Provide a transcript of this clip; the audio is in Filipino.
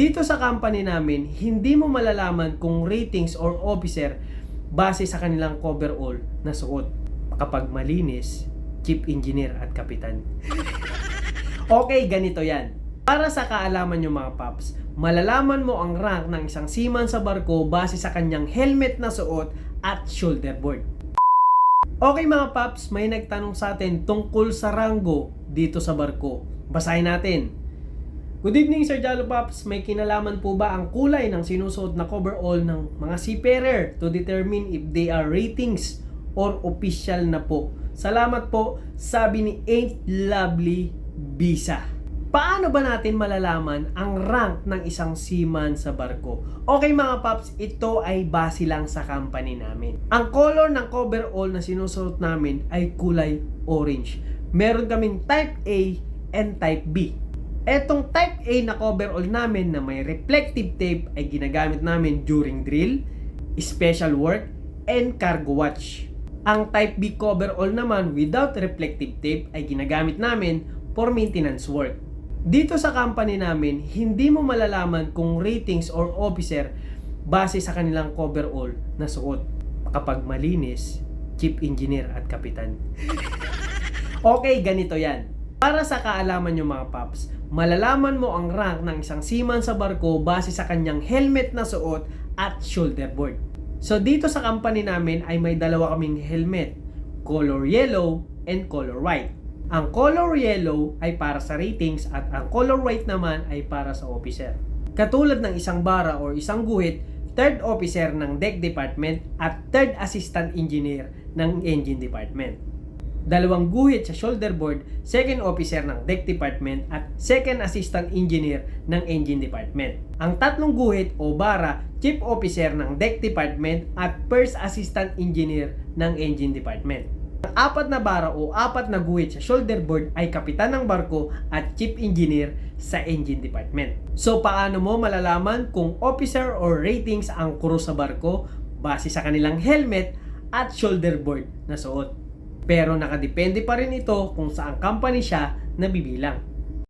Dito sa company namin, hindi mo malalaman kung ratings or officer base sa kanilang coverall na suot. Kapag malinis, chief engineer at kapitan. okay, ganito yan. Para sa kaalaman nyo mga paps, malalaman mo ang rank ng isang seaman sa barko base sa kanyang helmet na suot at shoulder board. Okay mga paps, may nagtanong sa atin tungkol sa rango dito sa barko. Basahin natin. Good evening Sir Jalo Paps, may kinalaman po ba ang kulay ng sinusuot na coverall ng mga seafarer to determine if they are ratings or official na po? Salamat po, sabi ni Ain't Lovely Bisa. Paano ba natin malalaman ang rank ng isang seaman sa barko? Okay mga paps, ito ay base lang sa company namin. Ang color ng coverall na sinusuot namin ay kulay orange. Meron kaming type A and type B. Etong type A na coverall namin na may reflective tape ay ginagamit namin during drill, special work, and cargo watch. Ang type B coverall naman without reflective tape ay ginagamit namin for maintenance work. Dito sa company namin, hindi mo malalaman kung ratings or officer base sa kanilang coverall na suot. Kapag malinis, chief engineer at kapitan. okay, ganito yan. Para sa kaalaman nyo mga paps, malalaman mo ang rank ng isang seaman sa barko base sa kanyang helmet na suot at shoulder board. So dito sa company namin ay may dalawa kaming helmet, color yellow and color white. Ang color yellow ay para sa ratings at ang color white naman ay para sa officer. Katulad ng isang bara or isang guhit, third officer ng deck department at third assistant engineer ng engine department dalawang guhit sa shoulder board, second officer ng deck department at second assistant engineer ng engine department. Ang tatlong guhit o bara, chief officer ng deck department at first assistant engineer ng engine department. Ang apat na bara o apat na guhit sa shoulder board ay kapitan ng barko at chief engineer sa engine department. So paano mo malalaman kung officer or ratings ang crew sa barko base sa kanilang helmet at shoulder board na suot? Pero nakadepende pa rin ito kung saan company siya nabibilang.